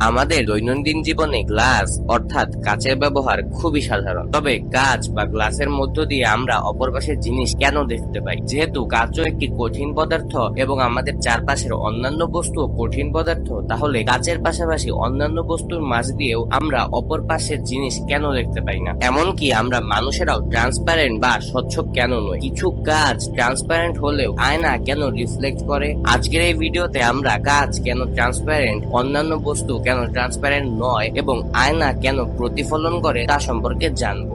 আমাদের দৈনন্দিন জীবনে গ্লাস অর্থাৎ কাচের ব্যবহার খুবই সাধারণ। তবে কাচ বা গ্লাসের মধ্য দিয়ে আমরা অপর পাশের জিনিস কেন দেখতে পাই? যেহেতু কাচও একটি কঠিন পদার্থ এবং আমাদের চারপাশের অন্যান্য বস্তু কঠিন পদার্থ, তাহলে কাচের পাশাপাশি অন্যান্য বস্তুর মাঝ দিয়েও আমরা অপর পাশের জিনিস কেন দেখতে পাই না? এমনকি আমরা মানুষেরাও ট্রান্সপারেন্ট বা স্বচ্ছ কেন নয় কিছু কাজ ট্রান্সপারেন্ট হলেও আয়না কেন রিফ্লেক্ট করে? আজকের এই ভিডিওতে আমরা কাজ কেন ট্রান্সপারেন্ট, অন্যান্য বস্তু কেন ট্রান্সপারেন্ট নয় এবং আয়না কেন প্রতিফলন করে তা সম্পর্কে জানব।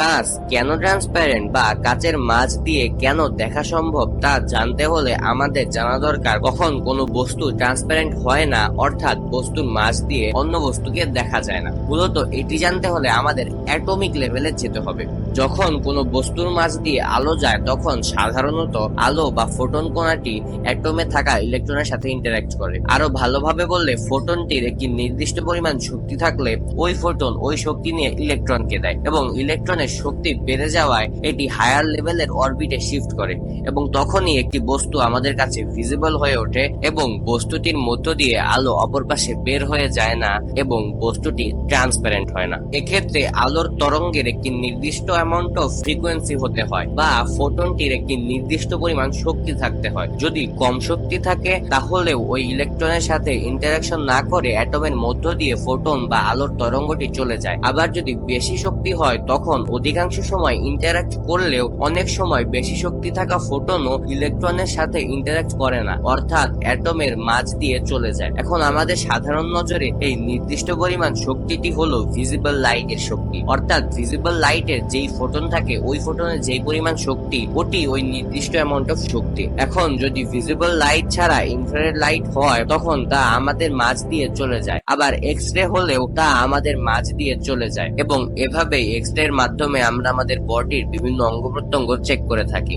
গ্লাস কেন ট্রান্সপারেন্ট বা কাচের মাঝ দিয়ে কেন দেখা সম্ভব তা জানতে হলে আমাদের জানা দরকার। কখন কোনো বস্তু ট্রান্সপারেন্ট হয় না, অর্থাৎ বস্তুর মাঝ দিয়ে অন্য বস্তুকে দেখা যায় না। মূলত এটি জানতে হলে আমাদের অ্যাটমিক লেভেলে যেতে হবে। যখন কোনো বস্তুর মাঝ দিয়ে আলো যায়, তখন সাধারণত আলো বা ফোটন কণাটি অ্যাটমে থাকা ইলেকট্রনের সাথে ইন্টারঅ্যাক্ট করে। আরও ভালোভাবে বললে ফোটনটির একটি নির্দিষ্ট পরিমাণ শক্তি থাকলে ওই ফোটন ওই শক্তি নিয়ে ইলেকট্রনকে দেয় এবং ইলেকট্রনের শক্তি বেড়ে যাওয়ায় এটি হায়ার লেভেলের অরবিটে শিফট করে এবং তখনই একটি বস্তু আমাদের কাছে ভিজিবল হয়ে ওঠে এবং বস্তুটির মধ্য দিয়ে আলো অপর পাশে বের হয়ে যায় না এবং বস্তুটি ট্রান্সপারেন্ট হয় না। এক্ষেত্রে আলোর তরঙ্গের একটি নির্দিষ্ট অ্যামাউন্ট অফ ফ্রিকোয়েন্সি হতে হয় বা ফোটনটির একটি নির্দিষ্ট পরিমাণ শক্তি থাকতে হয়। যদি কম শক্তি থাকে তাহলে ওই ইলেকট্রনের সাথে ইন্টারাকশন না করে অ্যাটমের মধ্য দিয়ে ফোটন বা আলোর তরঙ্গটি চলে যায়। আবার যদি বেশি শক্তি হয়, তখন অধিকাংশ সময় ইন্টারাক্ট করলেও অনেক সময় বেশি শক্তি থাকা ফোটনও ইলেকট্রনের সাথে ইন্টারাক্ট করে না, অর্থাৎ অ্যাটমের মাঝ দিয়ে চলে যায়। এখন আমাদের সাধারণ নজরে এই নির্দিষ্ট পরিমাণ শক্তিটি হলো ভিজিবল লাইটের শক্তি, অর্থাৎ ভিজিবল লাইটের যেই ফোটন থাকে, ওই ফোটনের যেই পরিমাণ শক্তি, ওটি ওই নির্দিষ্ট অ্যামাউন্ট অফ শক্তি। এখন যদি ভিজিবল লাইট ছাড়া ইনফ্রারেড লাইট হয়, তখন তা আমাদের মাঝ দিয়ে চলে যায়। আবার এক্স রে হলেও তা আমাদের মাঝ দিয়ে চলে যায় এবং এভাবেই এক্স রে এর মাধ্যমে আমরা আমাদের বডির বিভিন্ন অঙ্গ প্রত্যঙ্গ চেক করে থাকি।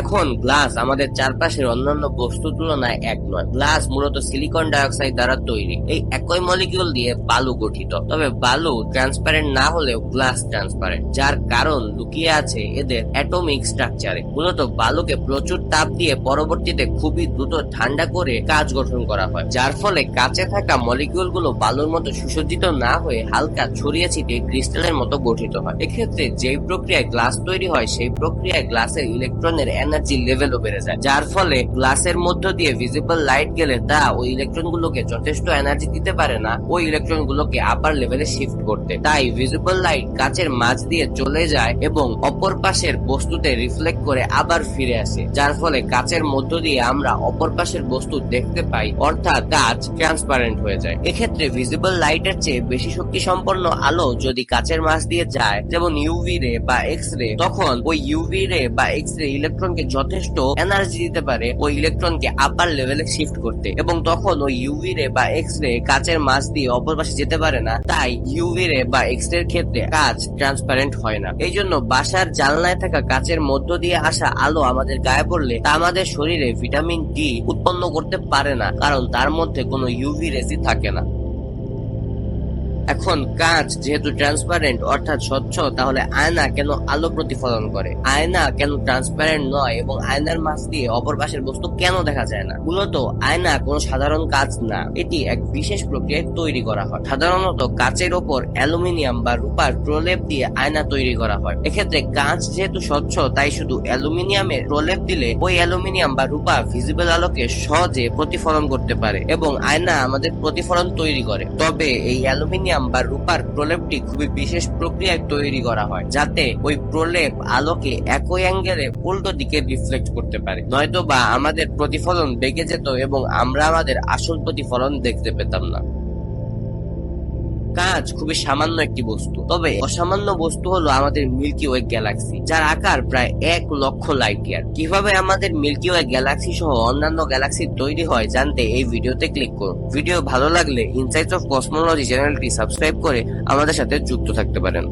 এখন গ্লাস আমাদের চারপাশের অন্যান্য বস্তুর তুলনায় এক নয়। গ্লাস মূলত সিলিকন ডাইঅক্সাইড দ্বারা তৈরি। এই একই মলিকিউল দিয়ে বালু গঠিত। তবে বালু ট্রান্সপারেন্ট না হলেও গ্লাস ট্রান্সপারেন্ট যার কারণ লুকিয়ে আছে এদের অ্যাটমিক স্ট্রাকচারে মূলত বালুকে প্রচুর তাপ দিয়ে পরবর্তীতে খুবই দ্রুত ঠান্ডা করে কাজ গঠন করা হয়, যার ফলে কাছে থাকা মলিকিউলগুলো বালুর মতো সুসজ্জিত না হয়ে হালকা ছড়িয়ে ছিটিয়ে ক্রিস্টালের মতো গঠিত হয়। এক্ষেত্রে যেই প্রক্রিয়ায় গ্লাস তৈরি হয়, সেই প্রক্রিয়ায় গ্লাসের ইলেকট্রনের এনার্জি লেভেলও বেড়ে যায়। যার ফলে গ্লাসের মধ্য দিয়ে ভিজিবল লাইট গেলে তা ওই ইলেকট্রন গুলোকে যথেষ্ট এনার্জি দিতে পারে না, ওই ইলেকট্রন গুলোকে আপার লেভেলে শিফট করতে। তাই ভিজিবল লাইট কাচের মাঝ দিয়ে চলে যায় এবং অপর পাশের বস্তুতে রিফ্লেক্ট করে আবার ফিরে আসে, যার ফলে কাচের মধ্য দিয়ে আমরা অপর পাশের বস্তু দেখতে পাই, অর্থাৎ কাচ ট্রান্সপারেন্ট হয়ে যায়। এক্ষেত্রে ভিজিবল লাইটের চেয়ে বেশি শক্তি সম্পন্ন আলো যদি কাচের মাঝ দিয়ে যায়, যেমন ইউভি রে বা এক্স রে তখন ওই ইউভি রে বা এক্স রে ইলেকট্রনকে যথেষ্ট এনার্জি দিতে পারে, ওই ইলেকট্রনকে আপার লেভেলে শিফট করতে। এবং তখন ওই ইউভি রে বা এক্স রে কাচের মাঝ দিয়ে অপর পাশে যেতে পারে না, তাই ইউভি রে বা এক্স রে ক্ষেত্রে কাচ ট্রান্সপারেন্ট হয় না। এই জন্য বাসার জানলায় থাকা কাচের মধ্য দিয়ে আসা আলো আমাদের গায়ে পড়লে তা আমাদের শরীরে ভিটামিন ডি উৎপন্ন করতে পারে না, কারণ তার মধ্যে কোনো ইউভি রেসি থাকে না। এখন কাঁচ যেহেতু ট্রান্সপারেন্ট অর্থাৎ স্বচ্ছ, তাহলে আয়না কেন আলো প্রতিফলন করে? আয়না কেন ট্রান্সপারেন্ট নয় এবং আয়নার মাঝ দিয়ে অপর পাশের বস্তু কেন দেখা যায় না? মূলত আয়না কোনো সাধারণ কাজ না, এটি এক বিশেষ প্রক্রিয়ায় তৈরি করা হয়। সাধারণত কাচের ওপর অ্যালুমিনিয়াম বা রূপার প্রলেপ দিয়ে আয়না তৈরি করা হয়। এক্ষেত্রে কাঁচ যেহেতু স্বচ্ছ, তাই শুধু অ্যালুমিনিয়ামের প্রলেপ দিলে ওই অ্যালুমিনিয়াম বা রূপা ভিজিবল আলোকে সহজে প্রতিফলন করতে পারে এবং আয়না আমাদের প্রতিফলন তৈরি করে। তবে এই অ্যালুমিনিয়াম বা রূপার প্রলেপটি খুবই বিশেষ প্রক্রিয়ায় তৈরি করা হয়, যাতে ওই প্রলেপ আলোকে একই অ্যাঙ্গেলে উল্টো দিকে রিফ্লেক্ট করতে পারে। নয়তো বা আমাদের প্রতিফলন বেগে যেত এবং আমরা আমাদের আসল প্রতিফলন দেখতে পেতাম না। কাঁচ খুবই সামান্য একটি বস্তু। তবে অসামান্য বস্তু হলো আমাদের মিল্কি ওয়ে গ্যালাক্সি, যার আকার প্রায় এক লক্ষ লাইট ইয়ার। কীভাবে আমাদের মিল্কি ওয়ে গ্যালাক্সি সহ অন্যান্য গ্যালাক্সি তৈরি হয় জানতে এই ভিডিওতে ক্লিক করুন। ভিডিও ভালো লাগলে ইনসাইট অফ কসমোলজি চ্যানেলটি সাবস্ক্রাইব করে আমাদের সাথে যুক্ত থাকতে পারেন।